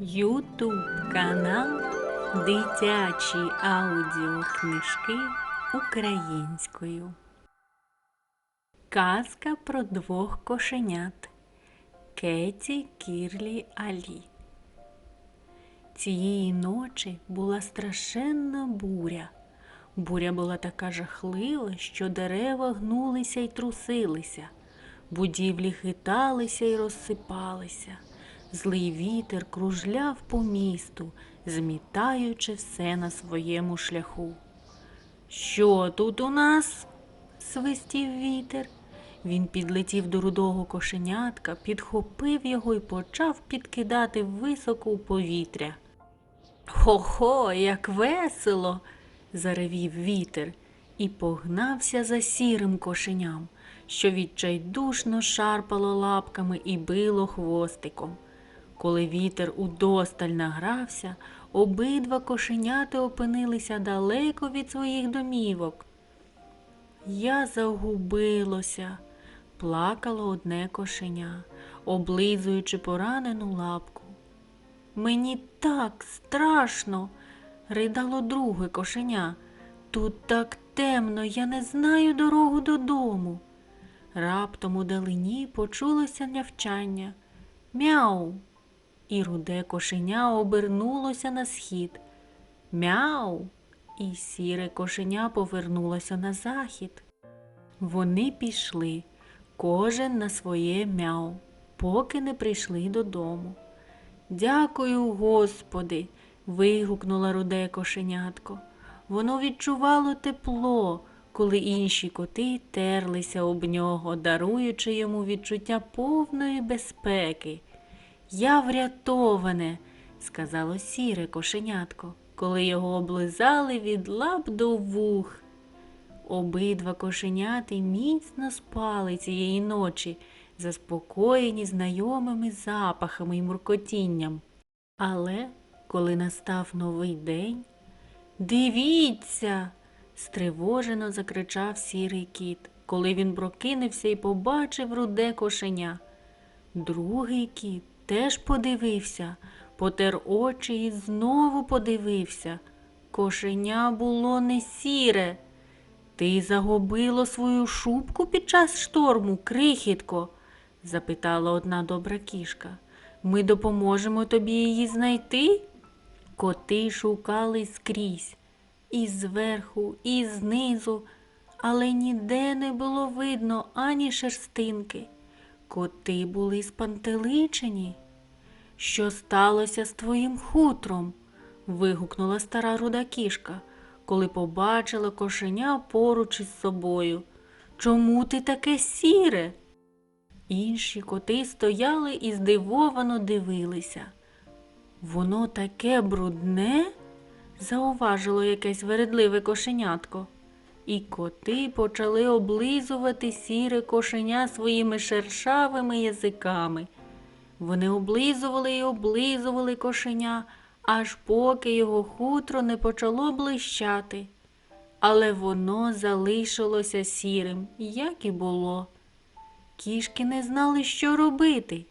Ютуб канал Дитячі аудіокнижки українською. Казка про двох кошенят Кеті, Кірлі, Алі. Цієї ночі була страшенна буря. Буря була така жахлива, що дерева гнулися й трусилися, будівлі хиталися й розсипалися. Злий вітер кружляв по місту, змітаючи все на своєму шляху. Що тут у нас? свистів вітер. Він підлетів до рудого кошенятка, підхопив його і почав підкидати високо у повітря. Хо-хо, як весело. заревів вітер і погнався за сірим кошеням, що відчайдушно шарпало лапками і било хвостиком. Коли вітер удосталь награвся, обидва кошеняти опинилися далеко від своїх домівок. Я загубилося, плакало одне кошеня, облизуючи поранену лапку. Мені так страшно, ридало друге кошеня. Тут так темно, я не знаю дорогу додому. Раптом у далині почулося нявчання. Мяу. І руде кошеня обернулося на схід. Мяу. І сіре кошеня повернулося на захід. Вони пішли, кожен на своє мяу, поки не прийшли додому. Дякую, Господи. вигукнула руде кошенятко. Воно відчувало тепло, коли інші коти терлися об нього, даруючи йому відчуття повної безпеки. Я врятоване, сказало сіре кошенятко, коли його облизали від лап до вух. Обидва кошеняти міцно спали цієї ночі, заспокоєні знайомими запахами й муркотінням. Але коли настав новий день, дивіться, стривожено закричав сірий кіт, коли він прокинувся і побачив руде кошеня. Другий кіт теж подивився, потер очі і знову подивився. Кошеня було не сіре. Ти загубило свою шубку під час шторму, крихітко? запитала одна добра кішка. Ми допоможемо тобі її знайти? Коти шукали скрізь, і зверху, і знизу, але ніде не було видно ані шерстинки. Коти були спантеличені. Що сталося з твоїм хутром? вигукнула стара руда кішка, коли побачила кошеня поруч із собою. Чому ти таке сіре? Інші коти стояли і здивовано дивилися. Воно таке брудне, зауважило якесь вередливе кошенятко. І коти почали облизувати сіре кошеня своїми шершавими язиками. Вони облизували і облизували кошеня, аж поки його хутро не почало блищати. Але воно залишилося сірим, як і було. Кішки не знали, що робити.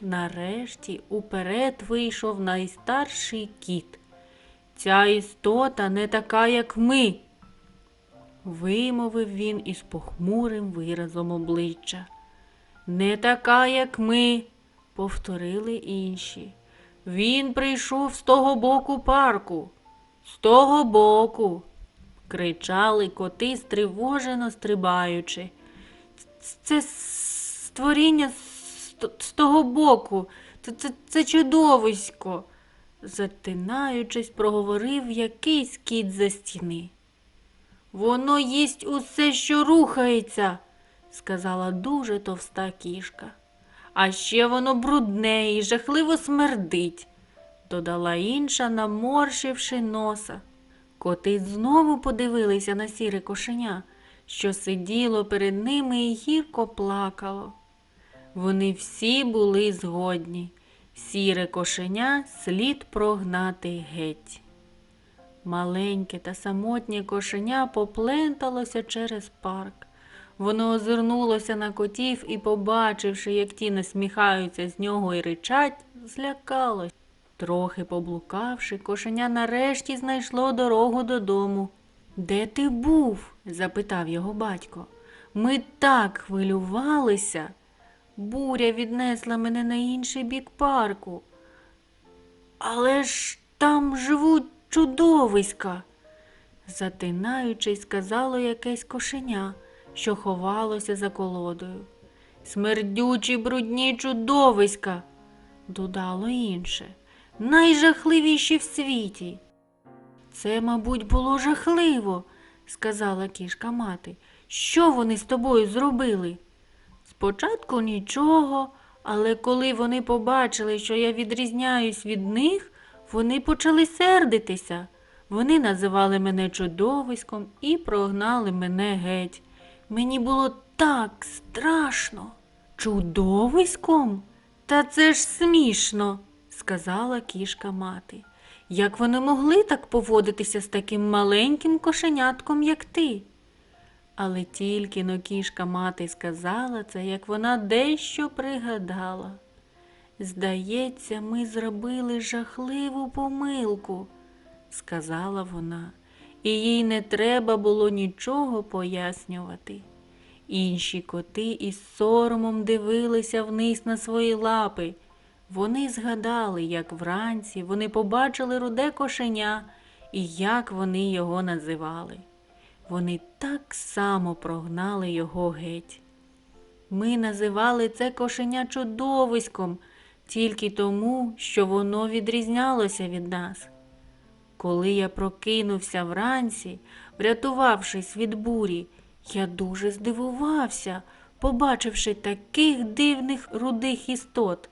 Нарешті уперед вийшов найстарший кіт. Ця істота не така, як ми, вимовив він із похмурим виразом обличчя. Не така, як ми, повторили інші. Він прийшов з того боку парку, з того боку, кричали коти, стривожено стрибаючи. Це створіння з того боку, це, це, це чудовисько, затинаючись, проговорив якийсь кіт за стіни. Воно їсть усе, що рухається, сказала дуже товста кішка. А ще воно брудне і жахливо смердить, додала інша, наморщивши носа. Коти знову подивилися на сіре кошеня, що сиділо перед ними і гірко плакало. Вони всі були згодні. Сіре кошеня слід прогнати геть. Маленьке та самотнє кошеня попленталося через парк. Воно озирнулося на котів і, побачивши, як ті насміхаються з нього і ричать, злякалось. Трохи поблукавши, кошеня нарешті знайшло дорогу додому. Де ти був? запитав його батько. Ми так хвилювалися. Буря віднесла мене на інший бік парку. Але ж там живуть чудовиська, затинаючись, сказало якесь кошеня, що ховалося за колодою. Смердючі брудні чудовиська, додало інше, найжахливіші в світі. Це, мабуть, було жахливо, сказала кішка мати. Що вони з тобою зробили? Спочатку нічого, але коли вони побачили, що я відрізняюсь від них, вони почали сердитися. Вони називали мене чудовиськом і прогнали мене геть. Мені було так страшно. Чудовиськом? Та це ж смішно, сказала кішка мати. Як вони могли так поводитися з таким маленьким кошенятком, як ти? Але тільки но кішка мати сказала це, як вона дещо пригадала. Здається, ми зробили жахливу помилку, сказала вона, і їй не треба було нічого пояснювати. Інші коти із соромом дивилися вниз на свої лапи. Вони згадали, як вранці вони побачили руде кошеня і як вони його називали. Вони так само прогнали його геть. Ми називали це кошеня чудовиськом тільки тому, що воно відрізнялося від нас. Коли я прокинувся вранці, врятувавшись від бурі, я дуже здивувався, побачивши таких дивних рудих істот,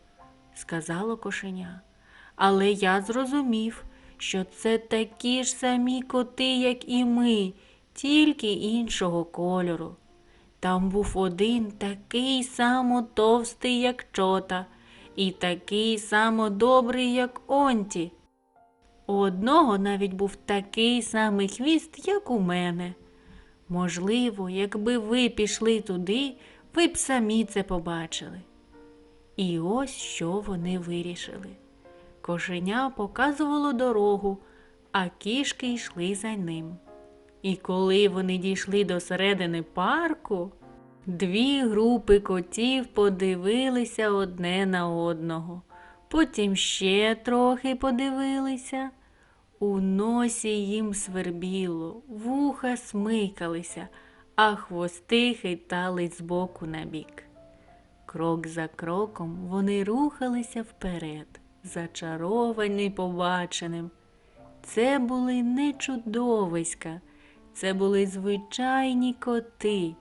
сказало кошеня. Але я зрозумів, що це такі ж самі коти, як і ми, тільки іншого кольору. Там був один такий само товстий, як чота, і такий само добрий, як онті. У одного навіть був такий самий хвіст, як у мене. Можливо, якби ви пішли туди, ви б самі це побачили. І ось що вони вирішили. Кошеня показувало дорогу, а кішки йшли за ним. І коли вони дійшли до середини парку, дві групи котів подивилися одне на одного, потім ще трохи подивилися. У носі їм свербіло, вуха смикалися, а хвости хитались з боку на бік. Крок за кроком вони рухалися вперед, зачаровані побаченим. Це були не чудовиська, це були звичайні коти,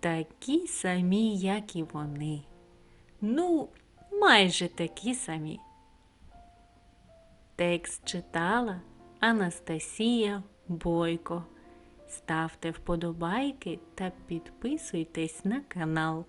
такі самі, як і вони. Ну, майже такі самі. Текст читала Анастасія Бойко. Ставте вподобайки та підписуйтесь на канал.